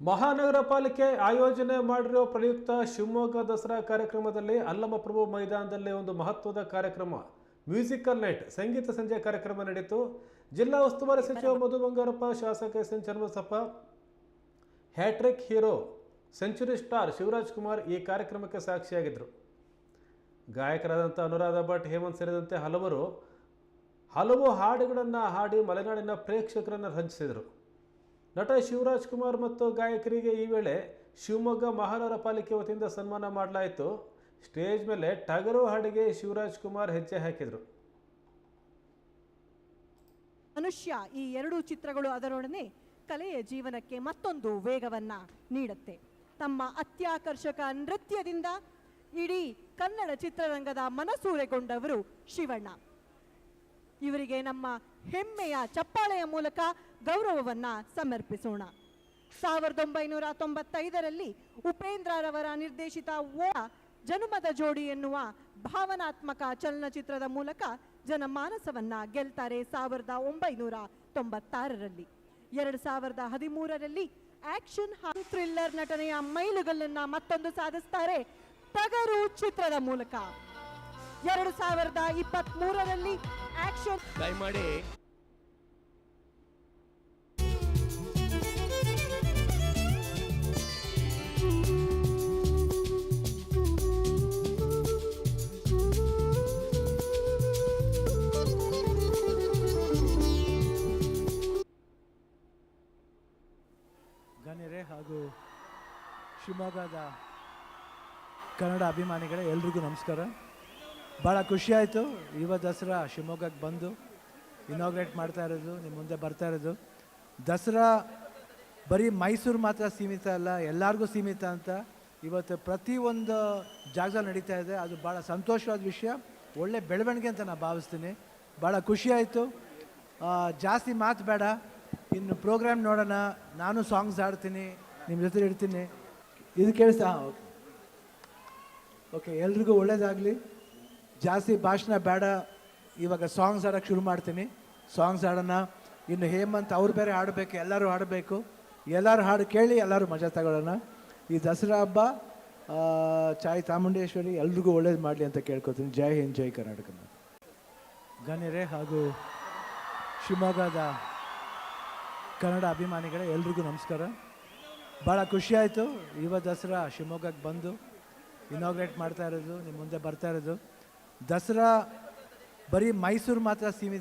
ಮಹಾನಗರ ಪಾಲಿಕೆ ಆಯೋಜನೆ ಮಾಡಿರುವ ಪ್ರಯುಕ್ತ ಶಿವಮೊಗ್ಗ ದಸರಾ ಕಾರ್ಯಕ್ರಮದಲ್ಲಿ ಅಲ್ಲಮಪ್ರಭು ಮೈದಾನದಲ್ಲಿ ಒಂದು ಮಹತ್ವದ ಕಾರ್ಯಕ್ರಮ, ಮ್ಯೂಸಿಕಲ್ ನೈಟ್, ಸಂಗೀತ ಸಂಜೆ ಕಾರ್ಯಕ್ರಮ ನಡೆಯಿತು. ಜಿಲ್ಲಾ ಉಸ್ತುವಾರಿ ಸಚಿವ ಮಧು ಬಂಗಾರಪ್ಪ, ಶಾಸಕ S N Channabasappa, hat trick hero century star Shivaraj Kumar ಈ ಕಾರ್ಯಕ್ರಮಕ್ಕೆ ಸಾಕ್ಷಿಯಾಗಿದ್ದರು. ಗಾಯಕರಾದಂಥ ಅನುರಾಧ ಭಟ್, ಹೇಮಂತ್ ಸೇರಿದಂತೆ ಹಲವರು ಹಲವು ಹಾಡುಗಳನ್ನು ಹಾಡಿ ಮಲೆನಾಡಿನ ಪ್ರೇಕ್ಷಕರನ್ನು ರಂಜಿಸಿದರು. ನಟ ಶಿವರಾಜ್ ಕುಮಾರ್ ಮತ್ತು ಗಾಯಕರಿಗೆ ಈ ವೇಳೆ ಶಿವಮೊಗ್ಗ ಮಹಾನಗರ ಪಾಲಿಕೆ ವತಿಯಿಂದ ಸನ್ಮಾನ ಮಾಡಲಾಯಿತು. ಸ್ಟೇಜ್ ಮೇಲೆ ಟಗರು ಹಾಡಿಗೆ ಶಿವರಾಜ್ ಕುಮಾರ್ ಹೆಜ್ಜೆ ಹಾಕಿದರು. ಮನುಷ್ಯ ಈ ಎರಡೂ ಚಿತ್ರಗಳು ಅದರೊಡನೆ ಕಲೆಯ ಜೀವನಕ್ಕೆ ಮತ್ತೊಂದು ವೇಗವನ್ನ ನೀಡುತ್ತೆ. ತಮ್ಮ ಅತ್ಯಾಕರ್ಷಕ ನೃತ್ಯದಿಂದ ಇಡೀ ಕನ್ನಡ ಚಿತ್ರರಂಗದ ಮನಸೂರೆಗೊಂಡವರು ಶಿವಣ್ಣ. ಇವರಿಗೆ ನಮ್ಮ ಹೆಮ್ಮೆಯ ಚಪ್ಪಾಳೆಯ ಮೂಲಕ ಗೌರವವನ್ನು ಸಮರ್ಪಿಸೋಣ. ಸಾವಿರದ ಒಂಬೈನೂರ ತೊಂಬತ್ತೈದರಲ್ಲಿ ಉಪೇಂದ್ರರವರ ನಿರ್ದೇಶಿತ ಓ ಜನುಮದ ಜೋಡಿ ಎನ್ನುವ ಭಾವನಾತ್ಮಕ ಚಲನಚಿತ್ರದ ಮೂಲಕ ಜನಮಾನಸವನ್ನ ಗೆಲ್ತಾರೆ ಸಾವಿರದ ಒಂಬೈನೂರ ತೊಂಬತ್ತಾರರಲ್ಲಿ. ಎರಡು ಸಾವಿರದ ಹದಿಮೂರರಲ್ಲಿ ಆಕ್ಷನ್ ಹಾಗೂ ಥ್ರಿಲ್ಲರ್ ನಟನೆಯ ಮೈಲುಗಲ್ಲನ್ನ ಮತ್ತೊಂದು ಸಾಧಿಸ್ತಾರೆ ಟಗರು ಚಿತ್ರದ ಮೂಲಕ. ಎರಡು ಸಾವಿರದ ಇಪ್ಪತ್ತ್ ಮೂರರಲ್ಲಿ ಆಕ್ಷನ್ ದಯಮಾಡಿ ಗಣ್ಯರೇ ಹಾಗೂ ಶಿವಮೊಗ್ಗದ ಕನ್ನಡ ಅಭಿಮಾನಿಗಳೇ ಎಲ್ರಿಗೂ ನಮಸ್ಕಾರ. ಭಾಳ ಖುಷಿಯಾಯಿತು ಯುವ ದಸರಾ ಶಿವಮೊಗ್ಗಕ್ಕೆ ಬಂದು ಇನಾಗ್ರೇಟ್ ಮಾಡ್ತಾ ಇರೋದು ನಿಮ್ಮ ಮುಂದೆ ಬರ್ತಾ ಇರೋದು. ದಸರಾ ಬರೀ ಮೈಸೂರು ಮಾತ್ರ ಸೀಮಿತ ಅಲ್ಲ, ಎಲ್ಲರಿಗೂ ಸೀಮಿತ ಅಂತ ಇವತ್ತು ಪ್ರತಿಯೊಂದು ಜಾಗದಲ್ಲಿ ನಡೀತಾ ಇದೆ. ಅದು ಭಾಳ ಸಂತೋಷವಾದ ವಿಷಯ. ಒಳ್ಳೆ ಬೆಳವಣಿಗೆ ಅಂತ ನಾನು ಭಾವಿಸ್ತೀನಿ. ಭಾಳ ಆಯಿತು. ಜಾಸ್ತಿ ಮಾತು ಬೇಡ. ಇನ್ನು ಪ್ರೋಗ್ರಾಮ್ ನೋಡೋಣ. ನಾನು ಸಾಂಗ್ಸ್ ಹಾಡ್ತೀನಿ. ನಿಮ್ಮ ಜೊತೆ ಇರ್ತೀನಿ. ಇದು ಕೇಳಿಸ್ತಾ ಓಕೆ ಓಕೆ ಎಲ್ರಿಗೂ ಒಳ್ಳೇದಾಗಲಿ. ಜಾಸ್ತಿ ಭಾಷಣ ಬೇಡ. ಇವಾಗ ಸಾಂಗ್ಸ್ ಹಾಡೋಕ್ಕೆ ಶುರು ಮಾಡ್ತೀನಿ. ಸಾಂಗ್ಸ್ ಹಾಡೋಣ ಇನ್ನು ಹೇಮಂತ್ ಅವ್ರು ಬೇರೆ ಹಾಡಬೇಕು, ಎಲ್ಲರೂ ಹಾಡಬೇಕು. ಎಲ್ಲರೂ ಹಾಡು ಕೇಳಿ ಎಲ್ಲರೂ ಮಜಾ ತಗೊಳ್ಳೋಣ. ಈ ದಸರಾ ಹಬ್ಬ ಚಾಯ್ ಚಾಮುಂಡೇಶ್ವರಿ, ಎಲ್ರಿಗೂ ಒಳ್ಳೇದು ಮಾಡಲಿ ಅಂತ ಕೇಳ್ಕೊತೀನಿ. ಜೈ ಹಿಂದ್, ಜೈ ಕರ್ನಾಟಕ. ಗಣ್ಯರೇ ಹಾಗೂ ಶಿವಮೊಗ್ಗದ ಕನ್ನಡ ಅಭಿಮಾನಿಗಳೇ, ಎಲ್ರಿಗೂ ನಮಸ್ಕಾರ. ಭಾಳ ಖುಷಿಯಾಯಿತು ಯುವ ದಸರಾ ಶಿವಮೊಗ್ಗಕ್ಕೆ ಬಂದು ಇನಾಗ್ರೇಟ್ ಮಾಡ್ತಾ ಇರೋದು ನಿಮ್ಮ ಮುಂದೆ ಬರ್ತಾ ಇರೋದು. ದಸರಾ ಬರೀ ಮೈಸೂರು ಮಾತ್ರ ಸೀಮಿತ